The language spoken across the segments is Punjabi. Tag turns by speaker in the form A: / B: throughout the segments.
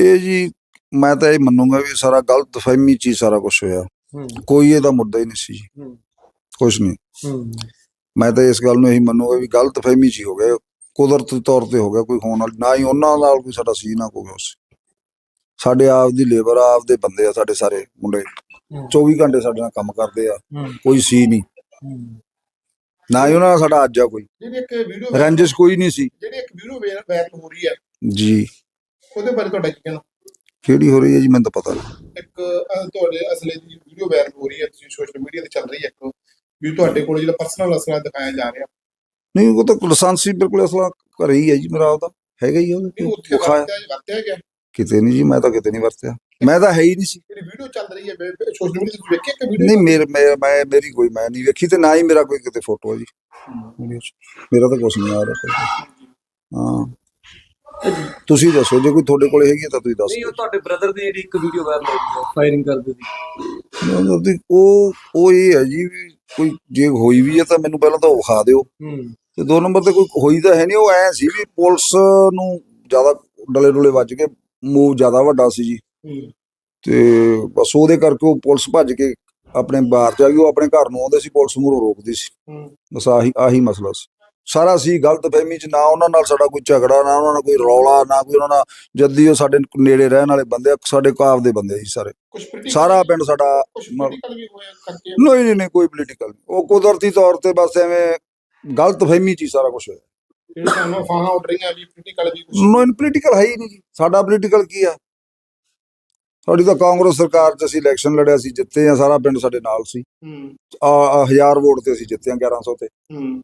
A: ਇਹ ਜੀ ਮੈਂ ਤਾਂ ਇਹ ਮੰਨੂਗਾ ਵੀ ਸਾਰਾ ਗਲਤ ਫਹਿਮੀ ਚ ਹੀ ਸਾਰਾ ਕੁਝ ਹੋਇਆ। ਕੋਈ ਇਹਦਾ ਮੁੱਦਾ ਹੀ ਨਹੀਂ ਸੀ ਜੀ। ਕੁਝ ਨਹੀਂ। ਮੈਂ ਤਾਂ ਇਸ ਗੱਲ ਨੂੰ ਇਹੀ ਮੰਨੂਗਾ ਵੀ ਗਲਤ ਫਹਿਮੀ ਚ ਹੀ ਹੋ ਗਿਆ ਕੁਦਰਤੀ ਤੌਰ ਤੇ ਹੋ ਗਿਆ ਕੋਈ ਹੋਣ ਵਾਲੀ। ਨਾ ਹੀ ਉਹਨਾਂ ਨਾਲ ਕੋਈ ਸਾਡਾ ਸੀ ਨਾ ਕੋਈ ਉਸ। ਸਾਡੇ ਆਪ ਦੀ ਲੇਬਰ ਆ ਆਪਦੇ ਬੰਦੇ ਆ ਸਾਡੇ ਸਾਰੇ ਮੁੰਡੇ। 24 ਘੰਟੇ ਸਾਡੇ ਨਾਲ ਕੰਮ ਕਰਦੇ ਆ। ਕੋਈ ਸੀ ਨਹੀਂ। ਨਾ ਹੀ ਉਹਨਾਂ ਨਾਲ ਸਾਡਾ ਅੱਜ ਆ ਕੋਈ। ਰੰਜਿਸ਼ ਕੋਈ ਨਹੀਂ ਸੀ।
B: ਜਿਹੜੀ ਇੱਕ ਵੀਡੀਓ ਵਾਇਰਲ ਹੋ ਰਹੀ ਹੈ
A: ਜੀ।
B: ਉਹਦੇ ਬਾਰੇ ਤੁਹਾਡਾ ਕੀ ਕਹਿਣਾ?
A: ਕਿਹੜੀ ਹੋ ਰਹੀ ਹੈ ਜੀ ਮੈਨੂੰ ਤਾਂ ਪਤਾ ਨਹੀਂ।
B: ਇੱਕ ਅਹ, ਤੁਹਾਡੇ ਅਸਲੇ ਦੀ ਵੀਡੀਓ ਵਾਇਰਲ ਹੋ ਰਹੀ ਹੈ ਤੁਸੀਂ ਸੋਸ਼ਲ ਮੀਡੀਆ ਤੇ ਚੱਲ ਰਹੀ ਹੈ ਇੱਕ। ਵੀ ਤੁਹਾਡੇ ਕੋਲ ਜਿਹੜਾ ਪਰਸਨਲ ਅਸਲਾ ਦਿਖਾਇਆ ਜਾ ਰਿਹਾ।
A: ਨਹੀਂ ਉਹ ਤਾਂ ਲਾਇਸੈਂਸ ਬਿਲਕੁਲ ਅਸਲਾ ਘਰੇ ਹੀ ਹੈ ਜੀ ਮੇਰਾ ਉਹਦਾ ਹੈਗਾ ਹੀ ਉਹਦੇ
B: ਨਹੀਂ ਉੱਥੇ
A: ਵਿਖਾਇਆ।
B: ਵਰਤਿਆ ਵਰਤਿਆ ਗਿਆ।
A: ਕਿਤੇ ਨਹੀਂ ਜੀ ਮੈਂ ਤਾਂ ਕਿਤੇ ਨਹੀਂ ਵਰਤਿਆ। ਮੈਂ ਤਾਂ ਹੈ ਹੀ ਨਹੀਂ ਸੀ।
B: ਜਿਹੜੀ ਵੀਡੀਓ ਚੱਲ ਰਹੀ ਹੈ ਸੋਸ਼ਲ ਮੀਡੀਆ ਤੇ ਵੇਖਿਆ ਕਿ ਵੀਡੀਓ
A: ਨਹੀਂ ਮੇਰੇ ਮੈਂ ਮੈਂ- ਮੇਰੀ ਕੋਈ ਮੈਂ ਨਹੀਂ ਵੇਖੀ ਤੇ ਨਾ ਹੀ ਮੇਰਾ ਕੋਈ ਕਿਤੇ ਫੋਟੋ ਹੈ ਜੀ। ਮੇਰਾ ਤਾਂ ਕੁਝ ਨਹੀਂ ਆ ਰਿਹਾ। ਹਾਂ। ਤੁਸੀਂ ਦੱਸੋ ਜੇ ਕੋਈ ਤੁਹਾਡੇ ਕੋਲ ਹੈਗੀ ਹੈ ਤਾਂ ਤੁਸੀਂ ਦੱਸ
C: ਨਹੀਂ ਉਹ ਤੁਹਾਡੇ ਬ੍ਰਦਰ ਦੀ ਜਿਹੜੀ ਇੱਕ ਵੀਡੀਓ ਵਾਇਰਲ ਹੋਈ ਹੈ ਫਾਇਰਿੰਗ ਕਰਦੇ ਦੀ
A: ਦਿਓ ਉਹਦੀ- ਉਹ ਉਹ ਇਹ ਹੈ ਜੀ ਵੀ ਕੋਈ ਜੇ ਹੋਈ ਵੀ ਹੈ ਤਾਂ ਮੈਨੂੰ ਪਹਿਲਾਂ ਤਾਂ ਉਹ ਵਿਖਾ ਦਿਓ।
C: ਹੂੰ।
A: ਤੇ ਦੋ ਨੰਬਰ ਤੇ ਕੋਈ ਹੋਈ ਤਾਂ ਹੈ ਨਹੀਂ ਉਹ ਐ ਸੀ ਵੀ ਪੁਲਿਸ ਨੂੰ ਜ਼ਿਆਦਾ ਡਲੇ ਡੁਲੇ ਵੱਜ ਕੇ ਮੂਵ ਜ਼ਿਆਦਾ ਵੱਡਾ ਸੀ ਜੀ। ਤੇ ਬਸ ਉਹਦੇ ਕਰਕੇ ਉਹ ਪੁਲਿਸ ਭੱਜ ਕੇ ਆਪਣੇ ਬਾਹਰ ਚ ਆ ਗਈ ਉਹ ਆਪਣੇ ਘਰ ਨੂੰ ਆਉਂਦੇ ਸੀ ਪੁਲਿਸ ਮੂਹਰੋਂ ਰੋਕਦੀ ਸੀ।
C: ਹੂੰ।
A: ਬਸ ਆਹੀ ਆਹੀ ਮਸਲਾ ਸੀ। ਸਾਰਾ ਸੀ ਗਲਤ ਫਹਿਮੀ ਚ ਨਾ ਉਹਨਾਂ ਨਾਲ ਸਾਡਾ ਕੋਈ ਝਗੜਾ ਨਾ ਉਹਨਾਂ ਨਾਲ ਕੋਈ ਰੌਲਾ ਨਾ ਕੋਈ ਉਹਨਾਂ ਨਾਲ ਜੱਦੀ ਉਹ ਸਾਡੇ ਨੇੜੇ ਰਹਿਣ ਵਾਲੇ ਬੰਦੇ ਆ, ਸਾਡੇ ਕਾਬ ਦੇ ਬੰਦੇ ਸੀ ਸਾਰੇ।
B: ਕੁਝ
A: ਸਾਰਾ ਪਿੰਡ ਸਾਡਾ
B: ਕੁਝ
A: ਮ-
B: ਪੋਲੀਟੀਕਲ ਵੀ ਹੋਇਆ ਕਰਕੇ?
A: ਨਹੀਂ ਨਹੀਂ ਨਹੀਂ ਕੋਈ ਪੋਲੀਟੀਕਲ ਉਹ ਕੁਦਰਤੀ ਤੌਰ ਤੇ ਬਸ ਐਵੇਂ ਗਲਤ ਫਹਿਮੀ ਚ ਹੀ ਸਾਰਾ ਕੁਝ ਹੋਇਆ।
B: ਜਿਹੜੇ ਸਾਨੂੰ ਫਾਹਾਂ ਉੱਡ ਰਹੀਆਂ ਵੀ ਪੋਲੀਟੀਕਲ ਵੀ ਕੁਝ
A: ਨੋ ਪੋਲੀਟੀਕਲ ਹੈ ਹੀ ਨਹੀਂ ਜੀ। ਸਾਡਾ ਪੋਲੀਟੀਕਲ ਕੀ ਆ? ਸਾਡੀ ਤਾਂ ਕਾਂਗਰਸ ਸਰਕਾਰ ਚ ਅਸੀਂ ਇਲੈਕਸ਼ਨ ਲੜਿਆ ਸੀ ਜਿੱਤੇ ਆ ਸਾਰਾ ਪਿੰਡ ਸਾਡੇ ਨਾਲ ਸੀ।
B: ਹੂੰ।
A: ਆ ਆ ਹਜ਼ਾਰ ਵੋਟ ਤੇ ਅਸੀਂ ਜਿੱਤੇ ਆ 1100 ਤੇ।
B: ਹੂੰ।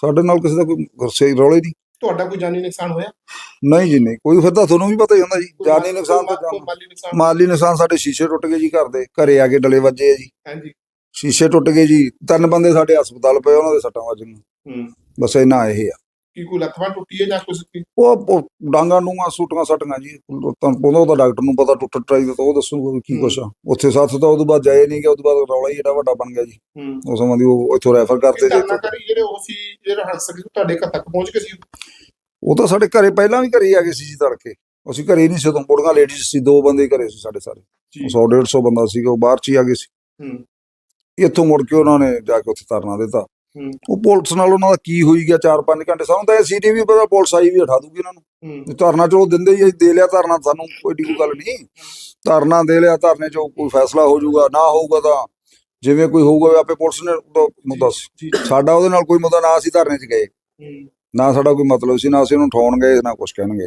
A: ਸਾਡੇ ਨਾਲ ਕਿਸੇ ਦਾ ਕੋਈ ਗੁੱਸੇ ਰੌਲੇ ਨਹੀਂ।
B: ਤੁਹਾਡਾ ਕੋਈ ਜਾਨੀ ਨੁਕਸਾਨ ਹੋਇਆ?
A: ਨਹੀਂ ਜੀ ਨਹੀਂ। ਕੋਈ ਫਿਰ ਤਾਂ ਤੁਹਾਨੂੰ ਵੀ ਪਤਾ ਹੀ ਹੁੰਦਾ ਜੀ। ਜਾਨੀ ਨੁਕਸਾਨ ਤਾਂ ਜਾਨ-
B: ਮਾਲੀ ਨੁਕਸਾਨ?
A: ਮਾਲੀ ਨੁਕਸਾਨ ਸਾਡੇ ਸ਼ੀਸ਼ੇ ਟੁੱਟ ਗਏ ਜੀ ਘਰ ਦੇ। ਘਰੇ ਆ ਕੇ ਡਲੇ ਵੱਜੇ ਆ ਜੀ।
B: ਹਾਂਜੀ।
A: ਸ਼ੀਸ਼ੇ ਟੁੱਟ ਗਏ ਜੀ। ਤਿੰਨ ਬੰਦੇ ਸਾਡੇ ਹਸਪਤਾਲ ਪਏ ਉਹਨਾਂ ਦੇ ਸੱਟਾਂ ਵੱਜੀਆਂ
B: ਹੂੰ।
A: ਬਸ ਇੰਨਾ ਇਹ ਆ।
B: ਕੀ ਕੋਈ ਲੱਤ ਬਾਂਹ ਟੁੱਟੀ ਹੈ ਜਾਂ ਕੁਝ ਕੀ
A: ਉਹ ਉਹ ਡਾਂਗਾ ਨੂੰਗਾ ਸੂਟੀਆਂ ਸੱਟੀਆਂ ਜੀ। ਤੁਹਾਨੂੰ ਪਤਾ ਉਹਦਾ ਡਾਕਟਰ ਨੂੰ ਪਤਾ ਟੁੱਟ ਟਰਾਈ ਦਾ ਤਾਂ ਉਹ ਦੱਸੂਗਾ ਵੀ ਕੀ ਕੁਛ ਆ। ਉੱਥੇ ਸੱਤ ਤਾਂ ਉਦੋਂ ਬਾਅਦ ਜਾਏ ਨਹੀਂ ਗਿਆ ਉਦੋਂ ਬਾਅਦ ਰੌਲਾ ਹੀ ਏਡਾ ਵੱਡਾ ਬਣ ਗਿਆ ਜੀ।
B: ਹੂੰ।
A: ਉਸ ਸੰਬੰਧੀ ਉਹ ਇੱਥੋਂ ਰੈਫਰ ਕਰਤੇ ਜੀ ਇੱਥੋਂ।
B: ਜਿਹੜੇ ਉਹ ਸੀ ਜਿਹੜੇ ਹੰਸਕ ਸੀ ਤੁਹਾਡੇ ਘਰ ਤੱਕ ਪਹੁੰਚ ਗਏ ਸੀ?
A: ਉਹ ਤਾਂ ਸਾਡੇ ਘਰੇ ਪਹਿਲਾਂ ਵੀ ਘਰੇ ਆ ਗਏ ਸੀ ਜੀ ਤੜਕੇ। ਅਸੀਂ ਘਰੇ ਨਹੀਂ ਸੀ ਉਦੋਂ। ਬੁੜੀਆਂ ਲੇਡੀਜ਼ ਸੀ ਦੋ ਬੰਦੇ ਘਰੇ ਸੀ ਸਾਡੇ ਸਾਰੇ।
B: ਜੀ।
A: 100 150 ਬੰਦਾ ਸੀਗਾ ਉਹ ਬਾਹਰ ਚ ਹੀ ਆ ਗਏ ਸੀ।
B: ਹੂੰ।
A: ਇੱਥੋਂ ਮੁੜ ਕੇ ਉਹਨਾਂ ਨੇ ਜਾ ਕੇ ਉੱਥੇ ਧਰਨਾ ਦਿੱਤਾ। ਉਹ ਪੁਲਿਸ ਨਾਲ ਉਹਨਾਂ ਦਾ ਕੀ ਹੋਈ ਗਿਆ 4-5 ਘੰਟੇ ਸਾਨੂੰ ਤਾਂ ਇਹ ਸੀ ਨਹੀਂ ਵੀ ਪਤਾ ਪੁਲਿਸ ਆਈ ਵੀ ਉਠਾ ਦੂਗੀ ਉਹਨਾਂ ਨੂੰ। ਧਰਨਾ ਚਲੋ ਦਿੰਦੇ ਹੀ ਦੇ ਲਿਆ ਧਰਨਾ ਸਾਨੂੰ ਕੋਈ ਡੀ ਗੱਲ ਨਹੀਂ। ਧਰਨਾ ਦੇ ਲਿਆ ਧਰਨੇ ਚੋਂ ਕੋਈ ਫੈਸਲਾ ਹੋ ਜਾਊਗਾ ਨਾ ਹੋਊਗਾ ਤਾਂ ਜਿਵੇਂ ਕੋਈ ਹੋਊਗਾ ਆਪੇ ਪੁਲਿਸ ਨੇ ਮੁੱਦਾ ਸਾਡਾ ਉਹਦੇ ਨਾਲ ਕੋਈ ਮੁੱਦਾ ਨਾ ਅਸੀਂ ਧਰਨੇ 'ਚ ਗਏ। ਨਾ ਸਾਡਾ ਕੋਈ ਮਤਲਬ ਸੀ ਨਾ ਅਸੀਂ ਉਹਨੂੰ ਠਾਉਣ ਗਏ ਨਾ ਕੁਝ ਕਹਿਣਗੇ।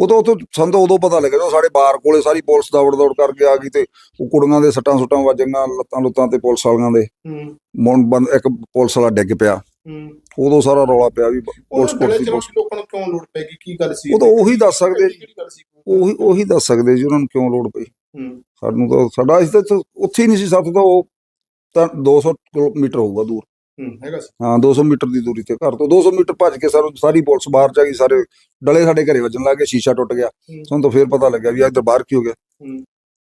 A: ਉਦੋਂ ਉਦੋਂ ਤਾਂ ਉਦੋਂ ਪਤਾ ਲੱਗਿਆ ਜਦੋਂ ਸਾਡੇ ਬਾਰ ਕੋਲੇ ਸਾਰੀ ਪੁਲਿਸ ਦੌੜ ਦੌੜ ਕਰਕੇ ਆ ਗਈ ਤੇ ਉਹ ਕੁੜੀਆਂ ਦੇ ਸੱਟਾਂ ਸੁੱਟਾਂ ਵੱਜੀਆਂ ਲੱਤਾਂ ਲੁੱਤਾਂ ਤੇ ਪੁਲਿਸ ਵਾਲੀਆਂ ਦੇ।
B: ਹੂੰ।
A: ਮੁੰਡ ਬੰਦ ਇੱਕ ਪੁਲਿਸ ਵਾਲਾ ਡਿੱਗ ਪਿਆ।
B: ਹੂੰ।
A: ਉਦੋਂ ਸਾਰਾ ਰੌਲਾ ਪਿਆ ਵੀ ਪੁਲਿਸ
B: ਪੁਲਿਸ ਲੋਕਾਂ ਨੂੰ ਕਿਉਂ ਲੋੜ ਪੈਗੀ ਕੀ ਗੱਲ ਸੀ?
A: ਉਹ ਤਾਂ ਉਹੀ ਦੱਸ ਸਕਦੇ ਉਹੀ ਉਹੀ ਦੱਸ ਸਕਦੇ ਜੀ ਉਹਨਾਂ ਨੂੰ ਕਿਉਂ ਲੋੜ ਪਈ।
B: ਹੂੰ।
A: ਸਾਨੂੰ ਤਾਂ ਸਾਡਾ ਅਸੀਂ ਤਾਂ ਉੱਥੇ ਹੀ ਨਹੀਂ ਸੀ ਸਾਥ ਤਾਂ ਉਹ ਤਾਂ 200 ਕਿਲੋਮੀਟਰ ਹੋਊਗਾ ਦੂਰ।
B: ਹੈਗਾ ਸੀ।
A: ਹਾਂ 200 ਮੀਟਰ ਦੀ ਦੂਰੀ ਤੇ ਘਰ ਤੋਂ। 200 ਮੀਟਰ ਭੱਜ ਕੇ ਸਾਰੀ ਸਾਰੀ ਪੁਲਿਸ ਬਾਹਰ ਚ ਆ ਗਈ ਸਾਰੇ ਡਲੇ ਸਾਡੇ ਘਰੇ ਵੱਜਣ ਲੱਗ ਸ਼ੀਸ਼ਾ ਟੁੱਟ ਗਿਆ। ਸਾਨੂੰ ਤਾਂ ਫੇਰ ਪਤਾ ਲੱਗਿਆ ਵੀ ਇੱਧਰ ਬਾਹਰ ਕੀ ਹੋ ਗਿਆ।
B: ਹੂੰ।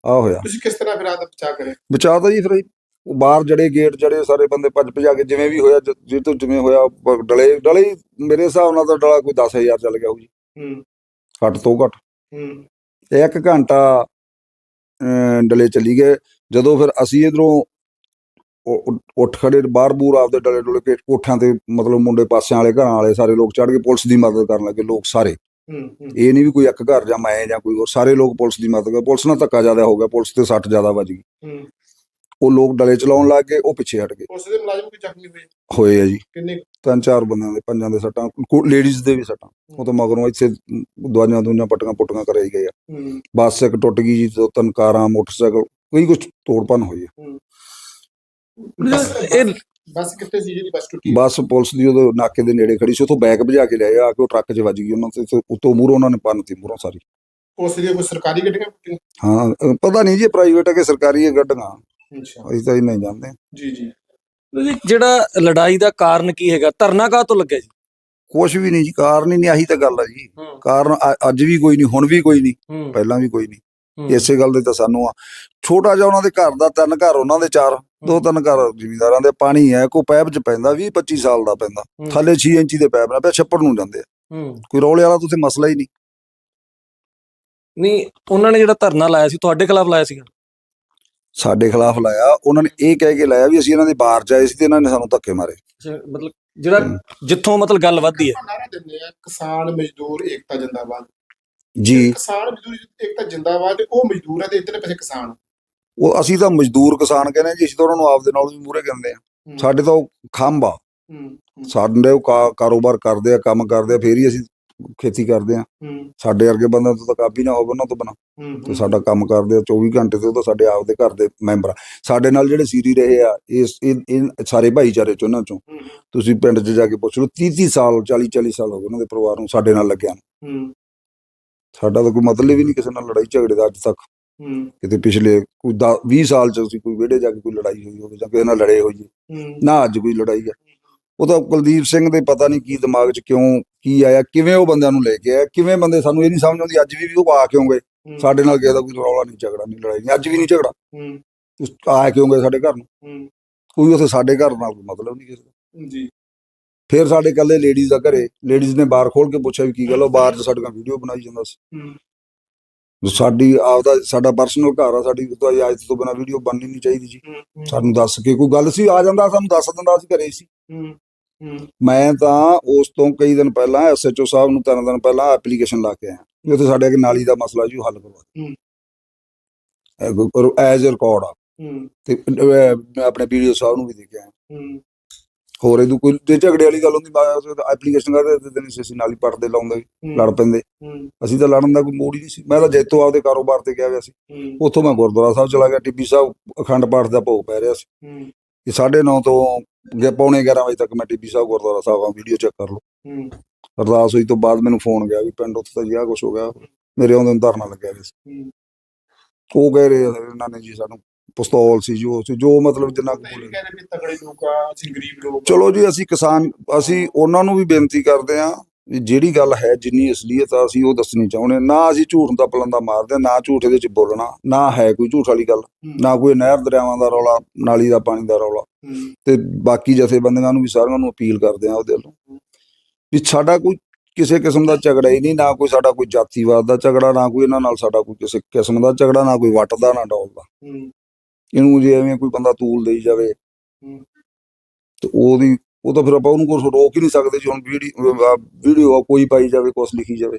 A: ਆ ਹੋਇਆ।
B: ਤੁਸੀਂ ਕਿਸ ਤਰ੍ਹਾਂ ਫਿਰ ਆਦਾ ਬਚਾ ਕਰੇ?
A: ਬਚਾ ਤਾਂ ਜੀ ਫਿਰ ਉਹ ਬਾਹਰ ਜੜੇ ਗੇਟ ਜੜੇ ਸਾਰੇ ਬੰਦੇ ਭੱਜ ਭਜਾ ਕੇ ਜਿਵੇਂ ਵੀ ਹੋਇਆ ਜ- ਤੋਂ ਜਿਵੇਂ ਹੋਇਆ ਡਲੇ ਡਲੇ ਮੇਰੇ ਹਿਸਾਬ ਨਾਲ ਤਾਂ ਡਲਾ ਕੋਈ 10000 ਚੱਲ ਗਿਆ ਹੋਊ ਜੀ।
B: ਹੂੰ।
A: ਘੱਟ ਤੋਂ ਘੱਟ।
B: ਹੂੰ।
A: ਇੱਕ ਘੰਟਾ ਡਲੇ ਚੱਲੀ ਗਏ। ਜਦੋਂ ਫਿਰ ਅਸੀਂ ਇਧਰੋਂ ਉੱਠ ਖੜੇ ਬਾਹਰ ਬੂਰ ਆਪਦੇ ਡਲੇ ਡੁਲੇ ਕੇ ਕੋਠਾਂ ਤੇ ਮਤਲਬ ਮੁੰਡੇ ਪਾਸਿਆਂ ਵਾਲੇ ਘਰਾਂ ਵਾਲੇ ਸਾਰੇ ਲੋਕ ਚੜ ਕੇ ਪੁਲਿਸ ਦੀ ਮਦਦ ਕਰਨ ਲੱਗੇ ਲੋਕ ਸਾਰੇ। ਇਹ ਨਹੀਂ ਵੀ ਕੋਈ ਇੱਕ ਘਰ ਜਾਂ ਮੈਂ ਜਾਂ ਕੋਈ ਹੋਰ ਸਾਰੇ ਲੋਕ ਪੁਲਿਸ ਦੀ ਮਦਦ ਕਰ ਪੁਲਿਸ ਨਾਲ ਧੱਕਾ ਜ਼ਿਆਦਾ ਹੋ ਗਿਆ ਪੁਲਿਸ ਤੇ ਸੱਟ ਜ਼ਿਆਦਾ ਵੱਜ ਗਈ। ਉਹ ਲੋਕ ਡਲੇ ਚਲਾਉਣ ਲੱਗ ਗਏ ਉਹ ਪਿੱਛੇ ਹਟ ਗਏ।
B: ਉਸ ਦੇ ਮੁਲਾਜ਼ਮ ਕੋਈ ਜ਼ਖਮੀ ਹੋਏ?
A: ਹੋਏ ਆ ਜੀ।
B: ਕਿੰਨੇ
A: ਤਿੰਨ ਚਾਰ ਬੰਦਿਆਂ ਦੇ ਪੰਜਾਂ ਦੇ ਸੱਟਾਂ ਲੇਡੀਜ਼ ਦੇ ਵੀ ਸੱਟਾਂ। ਉਹ ਤਾਂ ਮਗਰੋਂ ਇੱਥੇ ਦਵਾਈਆਂ ਦੁਨੀਆਂ ਪਟੀਆਂ ਪੁੱਟੀਆਂ ਕਰਾਈ ਗਏ ਆ। ਬੱਸ ਇੱਕ ਟੁੱਟ ਗਈ ਜੀ ਦੋ ਤਿੰਨ ਕਾਰਾਂ ਮੋਟਰਸਾਈਕਲ ਕਈ ਕੁਝ ਤੋੜਪਨ ਹੋਈ ਆ।
C: ਇਹ
B: ਬੱਸ ਕਿੱਥੇ ਸੀ ਜਿਹੜੀ ਬੱਸ ਟੁੱਟੀ
A: ਬੱਸ ਪੁਲਿਸ ਦੀ ਉਹਦੇ ਨਾਕੇ ਦੇ ਨੇੜੇ ਖੜੀ ਸੀ ਉਥੋਂ ਬੈਗ ਭਜਾ ਕੇ ਲਿਆਏ ਆ ਕੇ ਉਹ ਟਰੱਕ 'ਚ ਵੱਜ ਗਈ ਉਹਨਾਂ ਤੇ ਉੱਤੋਂ ਮੂਹਰੋਂ ਉਹਨਾਂ ਨੇ ਪੰਨਤੀ ਮੂਹਰੋਂ ਸਾਰੀ।
B: ਉਸ ਦੀਆਂ ਕੋਈ ਸਰਕਾਰੀ ਗੱਡੀਆਂ ਟੁੱਟੀਆਂ?
A: ਹਾਂ ਅ, ਪਤਾ ਨਹੀਂ ਜੀ ਪ੍ਰਾਈਵੇਟ ਹੈ ਕਿ ਸਰਕਾਰੀ ਹੈ ਗੱਡੀਆਂ।
B: ਅੱਛਾ।
A: ਅਸੀਂ ਤਾਂ ਇਹ ਨਹੀਂ ਜਾਣਦੇ।
B: ਜੀ ਜੀ।
C: ਤੁਸੀਂ ਜਿਹੜਾ ਲੜਾਈ ਦਾ ਕਾਰਨ ਕੀ ਹੈਗਾ? ਧਰਨਾ ਕਾਹ ਤੋਂ ਲੱਗਿਆ ਜੀ?
A: ਕੁਝ ਵੀ ਨਹੀਂ ਜੀ ਕਾਰਨ ਹੀ ਨਹੀਂ ਆਹੀ ਤਾਂ ਗੱਲ ਆ ਜੀ।
C: ਹੂੰ।
A: ਕਾਰਨ ਅ- ਅੱਜ ਵੀ ਕੋਈ ਨਹੀਂ ਹੁਣ ਵੀ ਕੋਈ ਨਹੀਂ
C: ਹੂੰ।
A: ਪਹਿਲਾਂ ਵੀ ਕੋਈ ਨਹੀਂ।
C: ਹੂੰ।
A: ਇਸੇ ਗੱਲ ਦੇ ਤਾਂ ਸਾਨੂੰ ਆ। ਛੋਟਾ ਜਿਹਾ ਉਹਨਾਂ ਦੇ ਘਰ ਦਾ ਤਿੰਨ ਘਰ ਉਹਨਾਂ ਦੇ ਚਾਰ। ਦੋ ਤਿੰਨ ਘਰ ਜ਼ਿਮੀਂਦਾਰਾਂ ਦੇ ਪਾਣੀ ਹੈ ਕੋਈ ਪੈਪ 'ਚ ਪੈਂਦਾ 20 25 ਸਾਲ ਦਾ ਪੈਂਦਾ। ਥੱਲੇ 6 ਇੰਚੀ ਦੇ ਪੈਪ ਨਾਲ ਪਿਆ ਛੱਪੜ ਨੂੰ ਜਾਂਦੇ ਆ।
C: ਹੂੰ।
A: ਕੋਈ ਰੌਲੇ ਵਾਲਾ ਤਾਂ ਉੱਥੇ ਮਸਲਾ ਹੀ ਨਹੀਂ।
C: ਨਹੀਂ ਉਹਨਾਂ ਨੇ ਜਿਹੜਾ ਧਰਨਾ ਲਾਇਆ ਸੀ ਤੁਹਾਡੇ ਖਿਲਾਫ ਲਾਇਆ ਸੀਗਾ?
A: ਸਾਡੇ ਖਿਲਾਫ ਲਾਇਆ ਉਹਨਾਂ ਨੇ ਇਹ ਕਹਿ ਕੇ ਲਾਇਆ ਵੀ ਅਸੀਂ ਇਹਨਾਂ ਦੇ ਬਾਹਰ ਜਾਏ ਸੀ ਤੇ ਇਹਨਾਂ ਨੇ ਸਾਨੂੰ ਧੱਕੇ ਮਾਰੇ।
C: ਅੱਛਾ, ਮਤਲਬ ਜਿਹੜਾ ਜਿੱਥੋਂ ਮਤਲਬ ਗੱਲ ਵੱਧਦੀ ਹੈ।
B: ਆਪਾਂ ਨਾਰਾ ਦਿੰਦੇ ਆ ਕਿਸਾਨ ਮਜ਼ਦੂਰ ਏਕਤਾ ਜਿੰਦਾਬਾਦ।
A: ਜੀ।
B: ਕਿਸਾਨ ਮਜ਼ਦੂਰ ਏਕਤਾ ਜਿੰਦਾਬਾਦ ਉਹ ਮਜ਼ਦੂਰ ਆ ਤੇ ਇਤਨੇ ਪੈਸੇ ਕਿਸਾਨ।
A: ਉਹ ਅਸੀਂ ਤਾਂ ਮਜ਼ਦੂਰ ਕਿਸਾਨ ਕਹਿੰਦੇ ਜੀ ਅਸੀਂ ਤਾਂ ਉਹਨਾਂ ਨੂੰ ਆਪਦੇ ਨਾਲ ਵੀ ਮੂਹਰੇ ਕਹਿੰਦੇ ਆ ਸਾਡੇ ਤਾਂ ਉਹ ਖੰਭ ਆ। ਸਾਡੇ ਉਹ ਕਾਰੋਬਾਰ ਕਰਦੇ ਆ ਕੰਮ ਕਰਦੇ ਆ ਫੇਰ ਹੀ ਅਸੀਂ ਖੇਤੀ ਕਰਦੇ ਆ ਸਾਡੇ ਵਰਗੇ ਬੰਦਿਆਂ ਤੋਂ ਤਾਂ ਕਾਬੀ ਨਾ ਹੋਵੇ ਉਹਨਾਂ ਤੋਂ ਬਣਾ ਤੇ ਸਾਡਾ ਕੰਮ ਕਰਦੇ ਆ 24 ਘੰਟੇ ਤੇ ਉਹ ਤਾਂ ਸਾਡੇ ਆਪਦੇ ਘਰ ਦੇ ਮੈਂਬਰ ਆ। ਸਾਡੇ ਨਾਲ ਜਿਹੜੇ ਸੀਰੀ ਰਹੇ ਆ ਇਸ ਇਹ ਸਾਰੇ ਭਾਈਚਾਰੇ ਚ ਉਹਨਾਂ ਚੋਂ। ਤੁਸੀਂ ਪਿੰਡ 'ਚ ਜਾ ਕੇ ਪੁੱਛ ਲਓ 30 30 ਸਾਲ 40 40 ਸਾਲ ਹੋ ਗਏ ਉਹਨਾਂ ਦੇ ਪਰਿਵਾਰ ਨੂੰ ਸਾਡੇ ਨਾਲ ਲੱਗਿਆ ਸਾਡਾ ਤਾਂ ਕੋਈ ਮਤਲਬ ਹੀ ਨਹੀਂ ਕਿਸੇ ਨਾਲ ਲੜਾਈ ਝਗੜੇ ਦਾ ਅੱਜ ਤੱਕ।
B: ਹੂੰ,
A: ਕਿਤੇ ਪਿਛਲੇ ਕੋਈ 20 ਸਾਲ ਚ ਅਸੀਂ ਕੋਈ ਵਿਹੜੇ ਜਾ ਕੇ ਕੋਈ ਲੜਾਈ ਹੋਈ ਹੋਵੇ ਜਾਂ ਕਿਸੇ ਨਾਲ ਲੜੇ ਹੋਈਏ ਨਾ ਅੱਜ ਕੋਈ ਲੜਾਈ ਆ। ਉਹ ਤਾਂ ਕੁਲਦੀਪ ਸਿੰਘ ਦੇ ਪਤਾ ਨਹੀਂ ਕੀ ਦਿਮਾਗ 'ਚ ਕਿਉਂ ਕੀ ਆਇਆ ਕਿਵੇਂ ਉਹ ਬੰਦਿਆਂ ਨੂੰ ਲੈ ਕੇ ਆਇਆ ਕਿਵੇਂ ਬੰਦੇ ਸਾਨੂੰ ਇਹ ਨਹੀਂ ਸਮਝ ਆਉਂਦੀ ਅੱਜ ਵੀ ਵੀ ਉਹ ਆ ਕਿਉਂ ਗਏ? ਸਾਡੇ ਨਾਲ ਕਿਸੇ ਦਾ ਕੋਈ ਰੌਲਾ ਨਹੀਂ ਝਗੜਾ ਨਹੀਂ ਲੜਾਈ ਨਹੀਂ ਅੱਜ ਵੀ ਨਹੀਂ ਝਗੜਾ।
B: ਹੂੰ,
A: ਆ ਕਿਉਂ ਗਏ ਸਾਡੇ ਘਰ ਨੂੰ?
B: ਹੂੰ,
A: ਕੋਈ ਉੱਥੇ ਸਾਡੇ ਘਰ ਨਾਲ ਕੋਈ ਮਤਲਬ ਨਹੀਂ ਕਿਸੇ ਦਾ।
B: ਜੀ।
A: ਫਿਰ ਸਾਡੇ ਇਕੱਲੇ ਲੇਡੀਜ਼ ਦਾ ਘਰੇ ਲੇਡੀਜ਼ ਨੇ ਬਾਹਰ ਖੋਲ ਕੇ ਪੁੱਛਿਆ ਵੀ ਕੀ ਗੱਲ ਉਹ ਬਾਹਰ 'ਚ ਸਾਡੇ ਨਾਲ ਵੀਡੀਓ ਬਣਾਈ ਜਾਂਦਾ ਸੀ।
B: ਹੂੰ,
A: ਸਾਡੀ ਆਪਦਾ ਸਾਡਾ ਪਰਸਨਲ ਘਰ ਆ ਸਾਡੀ ਤੋਂ ਇਜਾਜ਼ਤ ਤੋਂ ਬਿਨਾ ਵੀਡੀਓ ਬਣਨੀ ਨਹੀਂ ਚਾਹੀਦੀ ਜੀ। ਸਾਨੂੰ ਦੱਸ ਕੇ ਕੋਈ ਗੱਲ ਸੀ ਆ ਜਾਂਦਾ ਸਾਨੂੰ ਦੱਸ ਦਿੰਦਾ ਅਸੀਂ ਘਰੇ ਸੀ। ਮੈਂ ਤਾਂ ਉਸ ਤੋਂ ਕਈ ਦਿਨ ਪਹਿਲਾਂ ਐਸਐਚਓ ਸਾਹਿਬ ਨੂੰ ਤਿੰਨ ਦਿਨ ਪਹਿਲਾਂ ਐਪਲੀਕੇਸ਼ਨ ਲਾ ਕੇ ਆਇਆ। ਵੀ ਉੱਥੇ ਸਾਡੇ ਇੱਕ ਨਾਲੀ ਦਾ ਮਸਲਾ ਜੀ ਹੱਲ ਕਰਵਾ। ਦਿਓ। ਐਜ਼ ਰਿਕਾਰਡ ਆ। ਤੇ ਆਪਣੇ ਵੀਡੀਓ ਸਾਹਿਬ ਨੂੰ ਵੀ ਦੇ ਕੇ ਆਇਆ
B: ਹੂੰ,
A: ਹੋਰ ਇਹਦੂ ਕੋਈ ਜੇ ਝਗੜੇ ਵਾਲੀ ਗੱਲ ਹੁੰਦੀ ਐਪਲੀਕੇਸ਼ਨ ਕਰਦੇ ਤੇ ਦਿਨ ਅਸੀਂ ਨਾਲੀ ਪੜਦੇ ਲਾਉਂਦੇ
B: ਹੂੰ,
A: ਲੜ ਪੈਂਦੇ।
B: ਹੂੰ,
A: ਅਸੀਂ ਤਾਂ ਲੜਨ ਦਾ ਕੋਈ ਮੋੜ ਹੀ ਨਹੀਂ ਸੀ। ਮੈਂ ਤਾਂ ਜੈਤੋ ਆਪਦੇ ਕਾਰੋਬਾਰ ਤੇ ਗਿਆ ਹੋਇਆ ਸੀ।
B: ਹੂੰ,
A: ਉੱਥੋਂ ਮੈਂ ਗੁਰਦੁਆਰਾ ਸਾਹਿਬ ਚਲਾ ਗਿਆ। ਟਿੱਬੀ ਸਾਹਿਬ ਅਖੰਡ ਪਾਠ ਦਾ ਭੋਗ ਪੈ ਰਿਹਾ ਸੀ।
B: ਹੂੰ,
A: ਕਿ 9:30 ਤੋਂ ਗਿਆ ਪੌਣੇ 11 ਵਜੇ ਤੱਕ ਮੈਂ ਟਿੱਬੀ ਸਾਹਿਬ ਗੁਰਦੁਆਰਾ ਸਾਹਿਬ ਆ ਵੀਡੀਓ ਚੈੱਕ ਕਰ ਲਓ
B: ਹੂੰ,
A: ਅਰਦਾਸ ਹੋਈ ਤੋਂ ਬਾਅਦ ਮੈਨੂੰ ਫੋਨ ਗਿਆ ਵੀ ਪਿੰਡ ਉੱਥੇ ਤਾਂ ਜੀ ਆਹ ਕੁਛ ਹੋ ਗਿਆ। ਮੇਰੇ ਆਉਂਦੇ ਨੂੰ ਧਰਨਾ ਲੱਗਿਆ ਹੋਇਆ ਸੀ।
B: ਹੂੰ।
A: ਉਹ ਕਹਿ ਰਹੇ ਇਹਨਾਂ ਨੇ ਜੀ ਸਾਨੂੰ। ਪਿਸਤੌਲ ਸੀ ਜੋ ਸੀ ਜੋ ਮਤਲਬ ਜਿੰਨਾ ਕੁ ਬੋਲੇ
B: ਕਹਿੰਦੇ ਵੀ ਤਗੜੇ ਲੋਕ ਆ ਅਸੀਂ ਗਰੀਬ ਲੋਕ ਆ।
A: ਚਲੋ ਜੀ ਅਸੀਂ ਕਿਸਾਨ ਅਸੀਂ ਉਹਨਾਂ ਨੂੰ ਵੀ ਬੇਨਤੀ ਕਰਦੇ ਵੀ ਜਿਹੜੀ ਗੱਲ ਹੈ ਜਿੰਨੀ ਅਸਲੀਅਤ ਆ ਅਸੀਂ ਉਹ ਦੱਸਣੀ ਚਾਹੁੰਦੇ ਹਾਂ। ਨਾ ਅਸੀਂ ਝੂਠ ਦਾ ਪਲੰਦਾ ਮਾਰਦੇ ਹਾਂ, ਨਾ ਝੂਠ ਇਹਦੇ ਚ ਬੋਲਣਾ ਨਾ ਹੈ ਕੋਈ ਝੂਠ ਵਾਲੀ ਗੱਲ।
B: ਹੂੰ,
A: ਨਾ ਕੋਈ ਨਹਿਰ ਦਰਿਆਵਾਂ ਦਾ ਰੌਲਾ ਨਾਲੀ ਦਾ ਪਾਣੀ ਦਾ ਰੌਲਾ।
B: ਹੂੰ,
A: ਤੇ ਬਾਕੀ ਜਥੇਬੰਦੀਆਂ ਨੂੰ ਵੀ ਸਾਰਿਆਂ ਨੂੰ ਅਪੀਲ ਕਰਦੇ ਆ ਉਹਦੇ ਵੱਲੋਂ ਵੀ ਸਾਡਾ ਕੋਈ ਕਿਸੇ ਕਿਸਮ ਦਾ ਝਗੜਾ ਹੀ ਨਹੀਂ ਨਾ ਕੋਈ ਸਾਡਾ ਕੋਈ ਜਾਤੀਵਾਦ ਦਾ ਝਗੜਾ ਨਾ ਕੋਈ ਇਹਨਾਂ ਨਾਲ ਸਾਡਾ ਕੋਈ ਕਿਸੇ ਕਿਸਮ ਦਾ ਝਗੜਾ ਨਾ ਕੋਈ ਵੱਟ ਦਾ ਨਾ ਡੋਲ ਦਾ।
B: ਹੂੰ,
A: ਇਹਨੂੰ ਜੇ ਐਵੇਂ ਕੋਈ ਬੰਦਾ ਤੂਲ ਦੇਈ ਜਾਵੇ। ਤੇ ਉਹਦੀ ਉਹ ਤਾਂ ਫਿਰ ਆਪਾਂ ਉਹਨੂੰ ਕੁਛ ਰੋਕ ਹੀ ਨਹੀਂ ਸਕਦੇ ਜੀ ਹੁਣ ਵੀਡੀਓ ਵੀਡੀਓ ਕੋਈ ਪਾਈ ਜਾਵੇ ਕੁਛ ਲਿਖੀ ਜਾਵੇ।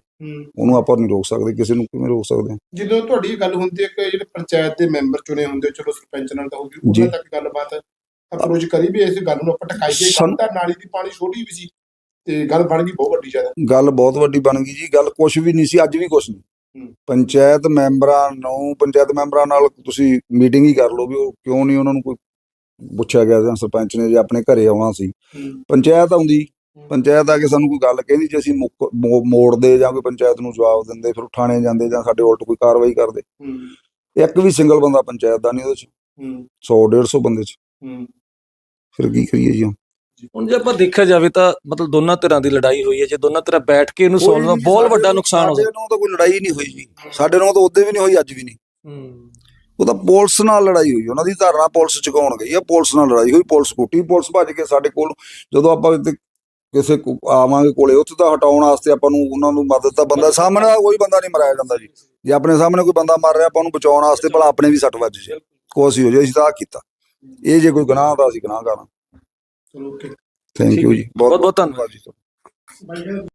A: ਉਹਨੂੰ ਆਪਾਂ ਨਹੀਂ ਰੋਕ ਸਕਦੇ ਕਿਸੇ ਨੂੰ ਕਿਵੇਂ ਰੋਕ ਸਕਦੇ
B: ਜਦੋਂ ਤੁਹਾਡੀ ਗੱਲ ਹੁੰਦੀ ਹੈ ਕਿ ਜਿਹੜੇ ਪੰਚਾਇਤ ਦੇ ਮੈਂਬਰ ਚੁਣੇ ਹੁੰਦੇ ਚਲੋ ਸਰਪੰਚ ਨਾਲ ਤਾਂ ਹੋ ਗਈ
A: ਜੀ।
B: ਉਹਨਾਂ ਤੱਕ ਗੱਲਬਾਤ ਅਪਰੋਚ ਕਰੀ ਵੀ ਇਸ ਗੱਲ ਨੂੰ ਆਪਾਂ ਟਕਾਈ
A: ਸਨ-
B: ਤਾਂ ਨਾਲੀ ਦੀ ਪਾਣੀ ਛੋਟੀ ਵੀ ਸੀ ਤੇ ਗੱਲ ਬਣ ਗਈ ਬਹੁਤ ਵੱਡੀ ਜ਼ਿਆਦਾ
A: ਗੱਲ ਬਹੁਤ ਵੱਡੀ ਬਣ ਗਈ ਜੀ ਗੱਲ ਕੁਛ ਵੀ ਨਹੀਂ ਸੀ ਅੱਜ ਵੀ ਕੁਛ ਨਹੀਂ। ਪੰਚਾਇਤ ਮੈਂਬਰਾਂ ਨੂੰ ਪੰਚਾਇਤ ਮੈਂਬਰਾਂ ਨਾਲ ਤੁਸੀਂ ਮੀਟਿੰਗ ਹੀ ਕਰ ਲਓ ਵੀ ਉਹ ਕਿਉਂ ਨਹੀਂ ਉਹਨਾਂ ਨੂੰ ਕੋਈ ਪੁੱਛਿਆ ਗਿਆ ਜਾਂ ਸਰਪੰਚ ਨੇ ਜੇ ਆਪਣੇ ਘਰੇ ਆਉਣਾ ਸੀ। ਪੰਚਾਇਤ ਆਉਂਦੀ। ਪੰਚਾਇਤ ਆ ਕੇ ਸਾਨੂੰ ਕੋਈ ਗੱਲ ਕਹਿੰਦੀ ਜੇ ਅਸੀਂ ਮੋੜਦੇ ਜਾਂ ਕੋਈ ਪੰਚਾਇਤ ਨੂੰ ਜਵਾਬ ਦਿੰਦੇ ਫਿਰ ਥਾਣੇ ਜਾਂਦੇ ਜਾਂ ਸਾਡੇ ਉਲਟ ਕੋਈ ਕਾਰਵਾਈ ਕਰਦੇ। ਇੱਕ ਵੀ ਸਿੰਗਲ ਬੰਦਾ ਪੰਚਾਇਤ ਦਾ ਨਹੀਂ ਉਹਦੇ ਚ।
B: ਹੂੰ,
A: 100 150 ਬੰਦੇ ਚ। ਫਿਰ ਕੀ ਕਰੀਏ ਜੀ ਹੁਣ?
C: ਜੇ ਆਪਾਂ ਦੇਖਿਆ ਜਾਵੇ ਤਾਂ ਮਤਲਬ ਦੋਨਾਂ ਧਿਰਾਂ ਦੀ ਲੜਾਈ ਹੋਈ ਹੈ ਜੇ ਦੋਨਾਂ ਧਿਰਾਂ ਬੈਠ ਕੇ ਇਹਨੂੰ
A: ਕੋਈ
C: ਸੋਲਵ ਬਹੁਤ ਵੱਡਾ ਨੁਕਸਾਨ ਹੋ
A: ਸਾਡੇ ਨਾਲ ਤਾਂ ਕੋਈ ਲੜਾਈ ਨਹੀਂ ਹੋਈ ਜੀ। ਸਾਡੇ ਨਾਲ ਤਾਂ ਉਦੋਂ ਵੀ ਨਹੀਂ ਹੋਈ ਅੱਜ ਵੀ ਨਹੀਂ।
C: ਸਕਦਾ
A: ਉਹ ਤਾਂ ਪੁਲਿਸ ਨਾਲ ਲੜਾਈ ਹੋਈ ਉਹਨਾਂ ਦੀ ਧਾਰਨਾ ਪੁਲਿਸ ਚੁਕਾਉਣ ਗਈ ਆ ਪੁਲਿਸ ਨਾਲ ਲੜਾਈ ਹੋਈ ਪੁਲਿਸ ਕੁੱਟੀ ਪੁਲਿਸ ਭੱਜ ਕੇ ਸਾਡੇ ਕੋਲ ਜਦੋਂ ਆਪਾਂ ਇੱਥੇ ਕਿਸੇ ਕੋ- ਆਵਾਂਗੇ ਕੋਲੇ ਉੱਥੇ ਤਾਂ ਹਟਾਉਣ ਵਾਸਤੇ ਆਪਾਂ ਨੂੰ ਉਹਨਾਂ ਨੂੰ ਮਦਦ ਤਾਂ ਬੰਦਾ ਸਾਹਮਣੇ ਦਾ ਕੋਈ ਬੰਦਾ ਨਹੀਂ ਮਰਾਇਆ ਜਾਂਦਾ ਜੀ। ਜੇ ਆਪਣੇ ਸਾਹਮਣੇ ਕੋਈ ਬੰਦਾ ਮਰ ਰਿਹਾ ਆਪਾਂ ਉਹਨੂੰ ਬਚਾਉਣ ਵਾਸਤੇ ਭਲਾ ਆਪਣੇ ਵੀ ਸੱਟ ਵੱਜ ਜੇ। ਕੋਸੀ ਹੋ ਜੇ ਅਸੀਂ ਤਾਂ ਆਹ ਕੀਤਾ। ਇਹ ਜੇ ਕੋਈ ਗੁਨਾਹ ਦਾ ਅਸੀਂ ਗੁਨਾਹ ਕਰਾਂ
B: ਚਲੋ ਓਕੇ।
A: ਥੈਂਕ ਯੂ ਜੀ।
C: ਬਹੁਤ- ਬਹੁਤ ਧੰਨਵਾਦ।
A: ਜੀ